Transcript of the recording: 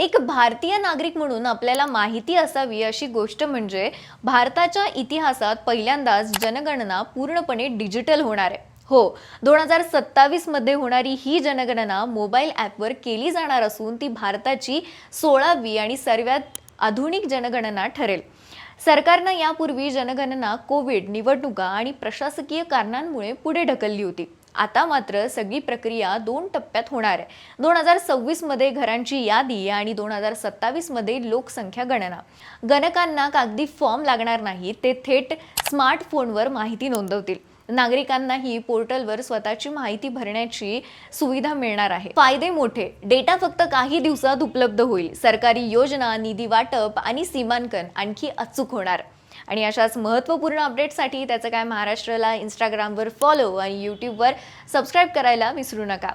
एक भारतीय नागरिक म्हणून आपल्याला माहिती असावी अशी गोष्ट म्हणजे भारताच्या इतिहासात पहिल्यांदाच जनगणना पूर्णपणे डिजिटल होणार आहे. हो दोन हजार सत्तावीसमध्ये होणारी ही जनगणना मोबाईल ॲपवर केली जाणार असून ती भारताची सोळावी आणि सर्वात आधुनिक जनगणना ठरेल. सरकारनं यापूर्वी जनगणना कोविड निवडणुका आणि प्रशासकीय कारणांमुळे पुढे ढकलली होती. आता मात्र सगळी प्रक्रिया दोन टप्प्यात होणार आहे. दोन हजार सव्वीसमध्ये घरांची यादी आणि दोन हजार सत्तावीसमध्ये लोकसंख्या गणना. गणकांना कागदी फॉर्म लागणार नाही ते थेट स्मार्टफोनवर माहिती नोंदवतील. नागरिकांनाही पोर्टलवर स्वतःची माहिती भरण्याची सुविधा मिळणार आहे. फायदे मोठे. डेटा फक्त काही दिवसात उपलब्ध होईल. सरकारी योजना निधी वाटप आणि सीमांकन आणखी अचूक होणार. आणि अशाच महत्त्वपूर्ण अपडेटसाठी त्याचं काय महाराष्ट्राला इंस्टाग्रामवर फॉलो आणि यूट्यूबवर सबस्क्राईब करायला विसरू नका.